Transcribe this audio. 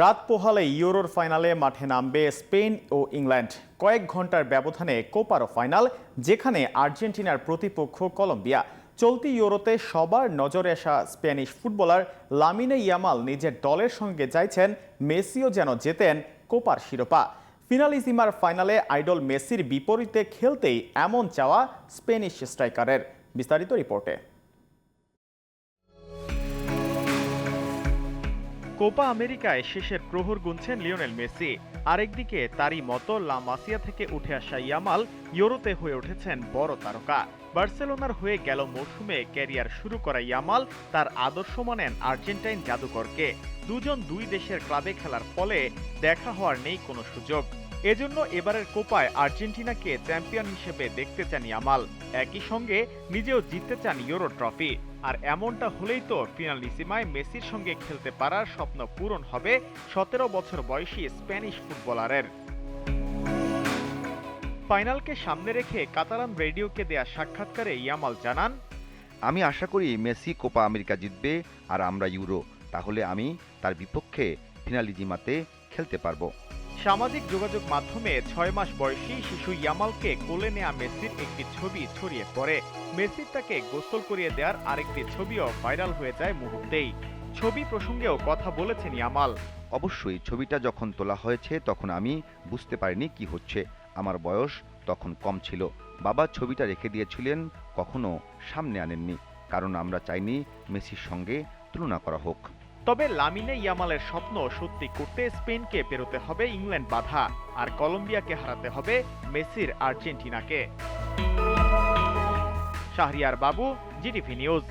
রাত পোহালে ইউরোর ফাইনালে মাঠে নামবে স্পেন ও ইংল্যান্ড। কয়েক ঘণ্টার ব্যবধানে কোপারো ফাইনাল, যেখানে আর্জেন্টিনার প্রতিপক্ষ কলম্বিয়া। চলতি ইউরোতে সবার নজরে আসা স্প্যানিশ ফুটবলার লামিনে ইয়ামাল নিজের দলের সঙ্গে চাইছেন মেসিও যেন জেতেন কোপার শিরোপা। ফিনালিজিমার ফাইনালে আইডল মেসির বিপরীতে খেলতেই এমন চাওয়া স্পেনিশ স্ট্রাইকারের। বিস্তারিত রিপোর্টে। কোপা আমেরিকায় শেষের প্রহর গুনছেন লিওনেল মেসি। আরেকদিকে তারই মতো লা মাসিয়া থেকে উঠে আসা ইয়ামাল ইউরোতে হয়ে উঠেছেন বড় তারকা। বার্সেলোনার হয়ে গেল মৌসুমে ক্যারিয়ার শুরু করা ইয়ামাল তার আদর্শ মানেন আর্জেন্টাইন জাদুকরকে। দুজন দুই দেশের ক্লাবে খেলার ফলে দেখা হওয়ার নেই কোনো সুযোগ। এজন্য এবারের কোপায় আর্জেন্টিনাকে চ্যাম্পিয়ন হিসেবে দেখতে চান ইয়ামাল। একই সঙ্গে নিজেও জিততে চান ইউরো ট্রফি। আর এমনটা হলেই তো ফিনালিসিমায় মেসির সঙ্গে খেলতে পারার স্বপ্ন পূরণ হবে সতেরো বছর বয়সী স্প্যানিশ ফুটবলারের। ফাইনালকে সামনে রেখে কাতালান রেডিওকে দেয়া সাক্ষাৎকারে ইয়ামাল জানান, আমি আশা করি মেসি কোপা আমেরিকা জিতবে আর আমরা ইউরো। তাহলে আমি তার বিপক্ষে ফিনালিজিমাতে খেলতে পারব। সামাজিক যোগাযোগ মাধ্যমে ছয় মাস বয়সী শিশু ইয়ামালকে কোলে নেয়া মেসির একটি ছবি ছড়িয়ে পড়ে। মেসির তাকে গোসল করিয়ে দেওয়ার আরেকটি ছবিও ভাইরাল হয়ে যায় মুহূর্তেই। ছবি প্রসঙ্গেও কথা বলেছেন ইয়ামাল। অবশ্যই, ছবিটা যখন তোলা হয়েছে তখন আমি বুঝতে পারিনি কি হচ্ছে। আমার বয়স তখন কম ছিল। বাবা ছবিটা রেখে দিয়েছিলেন, কখনো সামনে আনেননি। কারণ আমরা চাইনি মেসির সঙ্গে তুলনা করা হোক। তবে লামিনে ইয়ামালের স্বপ্ন সত্যি করতে স্পেনকে পেরোতে হবে ইংল্যান্ড বাধা, আর কলম্বিয়াকে হারাতে হবে মেসির আর্জেন্টিনাকে। শাহরিয়ার বাবু, জিটিভি নিউজ।